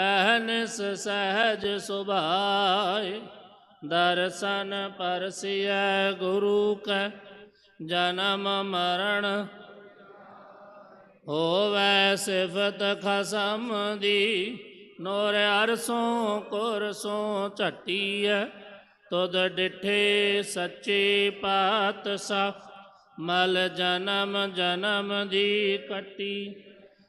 ਅਹਨਿਸ ਸਹਜ ਸੁਭਾਏ, ਦਰਸ਼ਨ ਪਰਸਿਐ ਗੁਰੂ ਕੈ, ਜਨਮ ਮਰਨ ਹੋਵੇ ਸਿਫਤ ਖਸਮ ਦੀ, ਨੋਰ ਅਰਸੋਂ ਕੁਰਸੋਂ ਝਟੀਐ, ਤੁਧ ਡਿਠੇ ਸੱਚੇ ਪਾਤਸ਼ਾਹ, ਮਲ ਜਨਮ ਜਨਮ ਦੀ ਕੱਟੀ।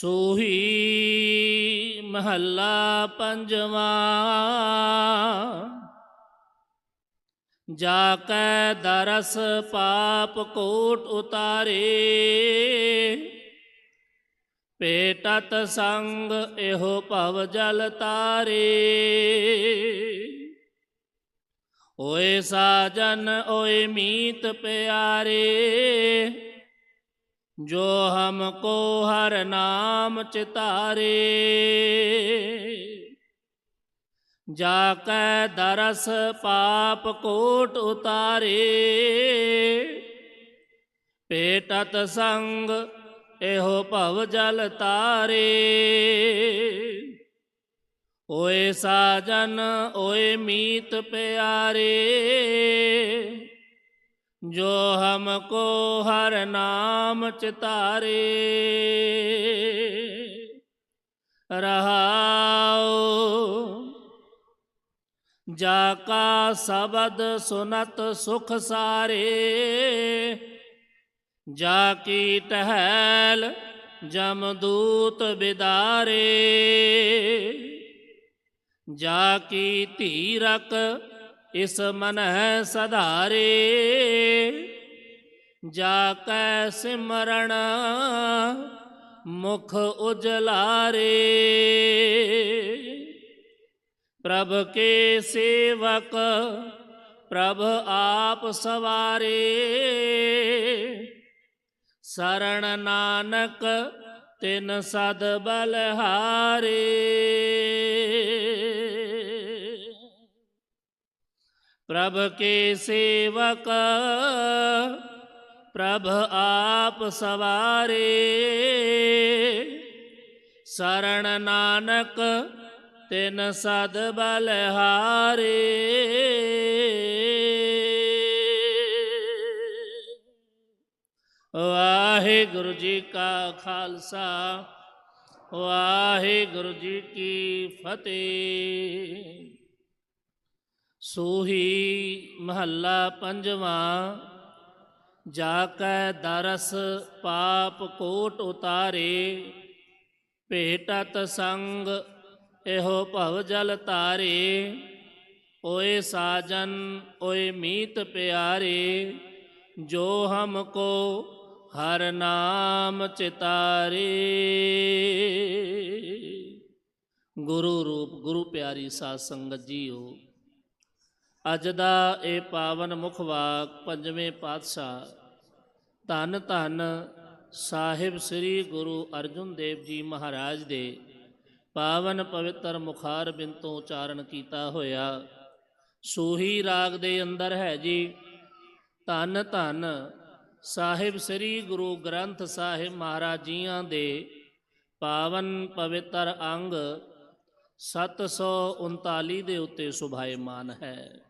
ਸੋਹੀ ਮਹੱਲਾ ਪੰਜਵਾਂ। ਜਾ ਕੈ ਦਰਸ ਪਾਪ ਕੋਟ ਉਤਾਰੇ ਪੇਟਤ ਸੰਗ ਇਹੋ ਭਵ ਜਲ ਤਾਰੇ। ਓਏ ਸਾਜਨ, ਓਏ ਮੀਤ ਪਿਆਰੇ ਜੋ ਹਮ ਕੋ ਹਰ ਨਾਮ ਚਿਤਾਰੇ, ਜਾ ਕੈ ਦਰਸ ਪਾਪ ਕੋਟ ਉਤਾਰੇ ਪੇਟਤ ਸੰਗ ਇਹੋ ਭਵ ਜਲ ਤਾਰੇ। ਓਏ ਸਾਜਨ, ਓਏ ਮੀਤ ਪਿਆਰੇ ਜੋ ਹਮ ਕੋ ਹਰ ਨਾਮ ਚਿਤਾਰੇ, ਰਹਾਉ। ਜਾ ਕਾ ਸਬਦ ਸੁਨਤ ਸੁਖ ਸਾਰੇ, ਜਾ ਕੀ ਟਹਿਲ ਜਮਦੂਤ ਬਿਦਾਰੇ, ਜਾ ਕੀ ਧੀਰਕ ਇਸ ਮਨ ਹੈ ਸਧਾਰੇ ਜਾ ਕੈ ਸਿਮਰਣ ਮੁਖ ਉਜਲਾਰੇ। ਪ੍ਰਭ ਕੇ ਸੇਵਕ, ਪ੍ਰਭ ਆਪ ਸਵਾਰੇ। ਸਰਣ ਨਾਨਕ, ਤਿਨ ਸਦ ਬਲਹਾਰੇ। ਪ੍ਰਭ ਕੇ ਸੇਵਕ, ਪ੍ਰਭ ਆਪ ਸਵਾਰੇ। ਸਰਣ ਨਾਨਕ, ਤਿਨ ਸਦ ਬਲਹਾਰੇ। ਵਾਹਿਗੁਰੂ ਜੀ ਕਾ ਖਾਲਸਾ, ਵਾਹਿਗੁਰੂ ਜੀ ਕੀ ਫਤਿਹ। ਸੋਹੀ ਮਹੱਲਾ ਪੰਜਵਾਂ, ਜਾ ਕੈ ਦਰਸ ਪਾਪ ਕੋਟ ਉਤਾਰੇ, ਭੇਟਤ ਸੰਗ ਇਹੋ ਭਵ ਜਲ ਤਾਰੇ ਓਏ ਸਾਜਨ, ਓਏ ਮੀਤ ਪਿਆਰੇ, ਜੋ ਹਮ ਕੋ ਹਰ ਨਾਮ ਚਿਤਾਰੇ। ਗੁਰੂ ਰੂਪ, ਗੁਰੂ ਪਿਆਰੀ ਸਾਧ ਸੰਗਤ ਜੀਓ। ਅੱਜ ਦਾ ਇਹ ਪਾਵਨ ਮੁਖ ਵਾਕ ਪੰਜਵੇਂ ਪਾਤਸ਼ਾਹ, ਧੰਨ ਧੰਨ ਸਾਹਿਬ ਸ੍ਰੀ ਗੁਰੂ ਅਰਜਨ ਦੇਵ ਜੀ ਮਹਾਰਾਜ ਦੇ ਪਾਵਨ ਪਵਿੱਤਰ ਮੁਖਾਰ ਬਿੰਤੋਂ ਉਚਾਰਨ ਕੀਤਾ ਹੋਇਆ। ਸੂਹੀ ਰਾਗ ਦੇ ਅੰਦਰ ਹੈ ਜੀ, ਧੰਨ ਧੰਨ ਸਾਹਿਬ ਸ੍ਰੀ ਗੁਰੂ ਗ੍ਰੰਥ ਸਾਹਿਬ ਮਹਾਰਾਜ ਜੀਆਂ ਦੇ ਪਾਵਨ ਪਵਿੱਤਰ ਅੰਗ 739 ਦੇ ਉੱਤੇ ਸੁਭਾਇਮਾਨ ਹੈ।